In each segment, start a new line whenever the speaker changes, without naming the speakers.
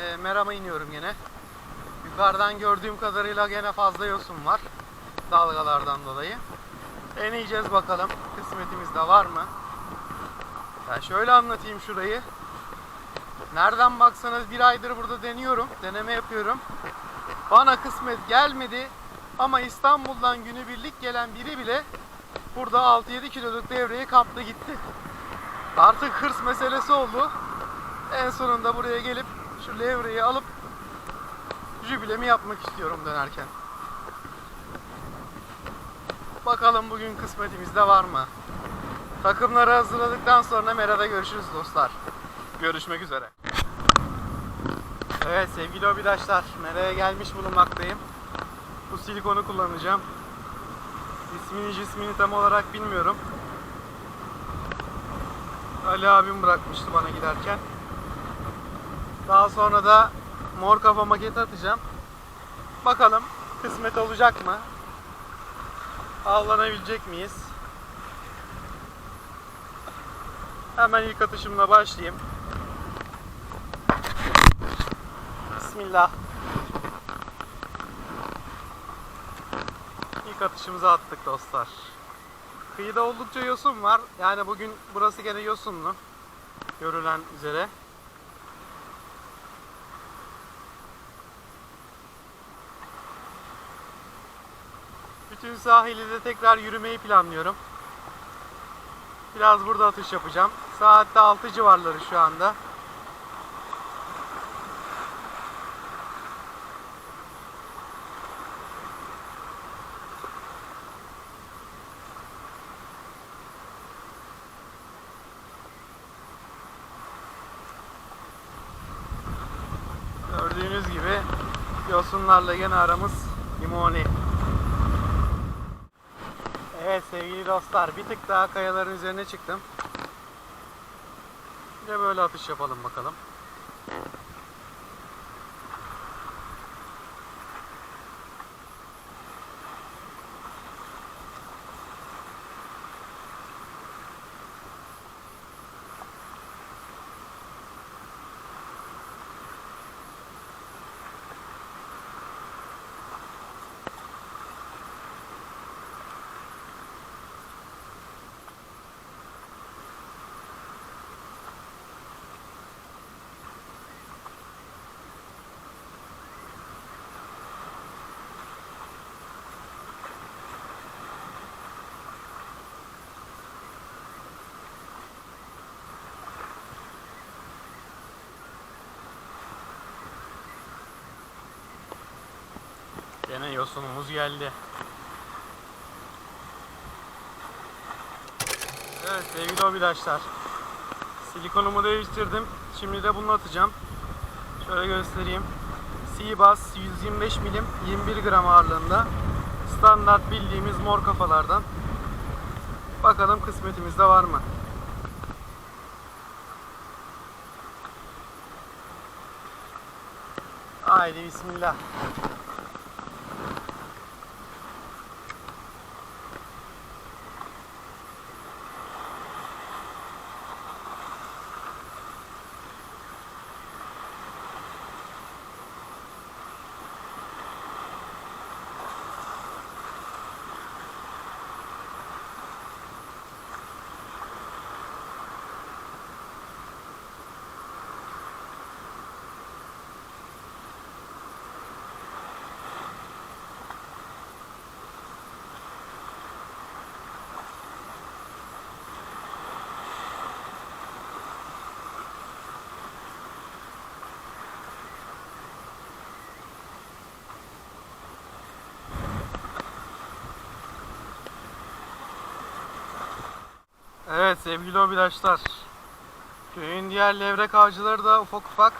e, merama iniyorum gene. Yukarıdan gördüğüm kadarıyla gene fazla yosun var. Dalgalardan dolayı. Deneyeceğiz bakalım. Kısmetimizde var mı? Ya şöyle anlatayım şurayı. Nereden baksanız bir aydır burada deniyorum. Deneme yapıyorum. Bana kısmet gelmedi. Ama İstanbul'dan günübirlik gelen biri bile burada 6-7 kiloluk devreyi kaptı gitti. Artık hırs meselesi oldu. En sonunda buraya gelip şu levreyi alıp jübilemi yapmak istiyorum dönerken. Bakalım bugün kısmetimizde var mı? Takımları hazırladıktan sonra Mera'da görüşürüz dostlar. Görüşmek üzere. Evet sevgili hobidaşlar, Mera'ya gelmiş bulunmaktayım. Bu silikonu kullanacağım. İsmini cismini tam olarak bilmiyorum. Ali abim bırakmıştı bana giderken. Daha sonra da mor kafa maketi atacağım. Bakalım kısmet olacak mı? Avlanabilecek miyiz? Hemen ilk atışımla başlayayım. Bismillah. İlk atışımızı attık dostlar. Kıyıda oldukça yosun var. Yani bugün burası gene yosunlu. Görülen üzere. Bütün sahili de tekrar yürümeyi planlıyorum. Biraz burada atış yapacağım. Saatte 6 civarları şu anda. Gördüğünüz gibi yosunlarla gene aramız limoni. Evet sevgili dostlar bir tık daha kayaların üzerine çıktım. Bir de böyle atış yapalım bakalım. Gene yosunumuz geldi. Evet sevgili hobidaşlar. Silikonumu değiştirdim. Şimdi de bunu atacağım. Şöyle göstereyim. Seabass 125 milim 21 gram ağırlığında. Standart bildiğimiz mor kafalardan. Bakalım kısmetimizde var mı? Haydi bismillah. Evet sevgili hobidaşlar. Köyün diğer levrek avcıları da ufak ufak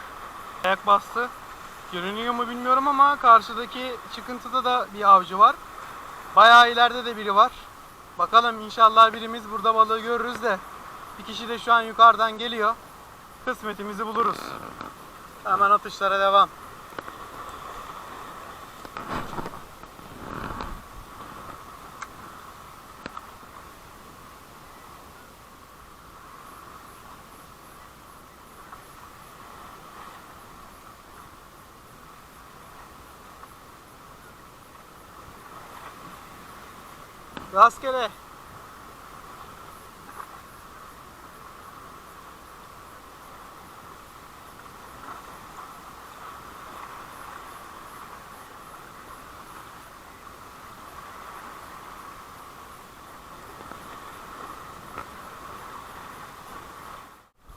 ayak bastı. Görünüyor mu bilmiyorum ama karşıdaki çıkıntıda da bir avcı var. Bayağı ileride de biri var. Bakalım inşallah birimiz burada balığı görürüz de. Bir kişi de şu an yukarıdan geliyor. Kısmetimizi buluruz. Hemen atışlara devam. Rastgele.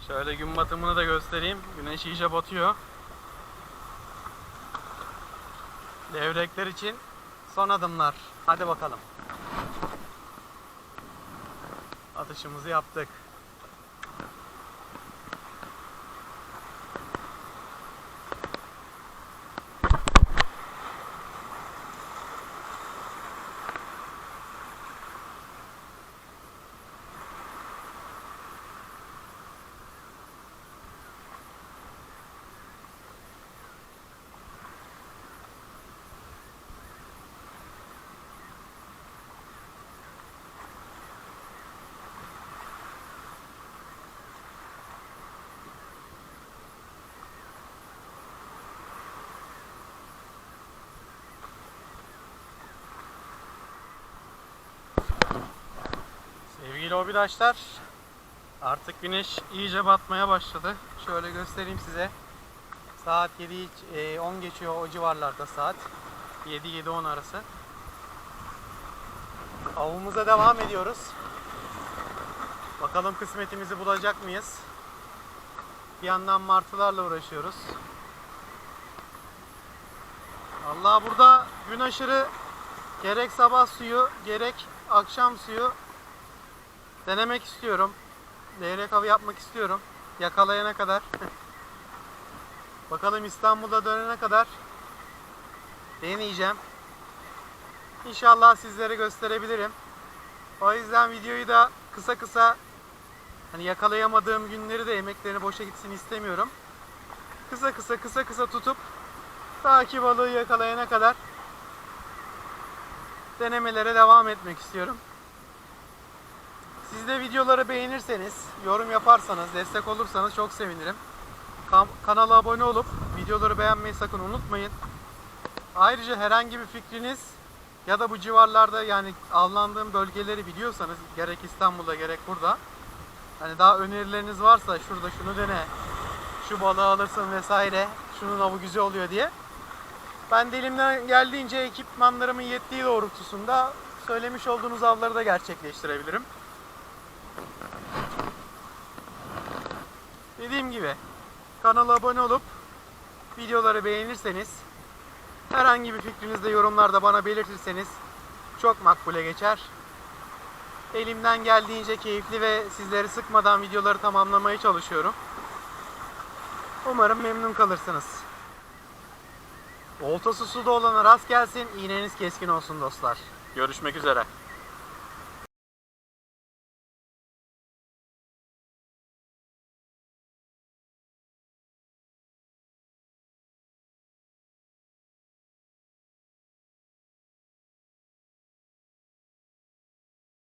Şöyle gün batımını da göstereyim. Güneş iyice batıyor. Levrekler için son adımlar. Hadi bakalım. Atışımızı yaptık. Sevgili hobidaşlar, artık güneş iyice batmaya başladı. Şöyle göstereyim size. Saat 7 e, 10 geçiyor o civarlarda saat. 7-7-10 arası. Avımıza devam ediyoruz. Bakalım kısmetimizi bulacak mıyız? Bir yandan martılarla uğraşıyoruz. Allah burada gün aşırı gerek sabah suyu gerek akşam suyu denemek istiyorum. Levrek avı yapmak istiyorum. Yakalayana kadar. Bakalım İstanbul'a dönene kadar deneyeceğim. İnşallah sizlere gösterebilirim. O yüzden videoyu da kısa kısa hani yakalayamadığım günleri de emeklerini boşa gitsin istemiyorum. Kısa kısa kısa kısa tutup takip balığı yakalayana kadar denemelere devam etmek istiyorum. Siz de videoları beğenirseniz, yorum yaparsanız, destek olursanız çok sevinirim. Kam- kanala abone olup videoları beğenmeyi sakın unutmayın. Ayrıca herhangi bir fikriniz ya da bu civarlarda yani avlandığım bölgeleri biliyorsanız gerek İstanbul'da gerek burada hani daha önerileriniz varsa şurada şunu dene, şu balığı alırsın vesaire, şunun avı güzel oluyor diye ben de elimden geldiğince ekipmanlarımın yettiği doğrultusunda söylemiş olduğunuz avları da gerçekleştirebilirim. Dediğim gibi kanala abone olup videoları beğenirseniz herhangi bir fikrinizde yorumlarda bana belirtirseniz çok makbule geçer. Elimden geldiğince keyifli ve sizleri sıkmadan videoları tamamlamaya çalışıyorum. Umarım memnun kalırsınız. Oltası suda olana rast gelsin, iğneniz keskin olsun dostlar. Görüşmek üzere.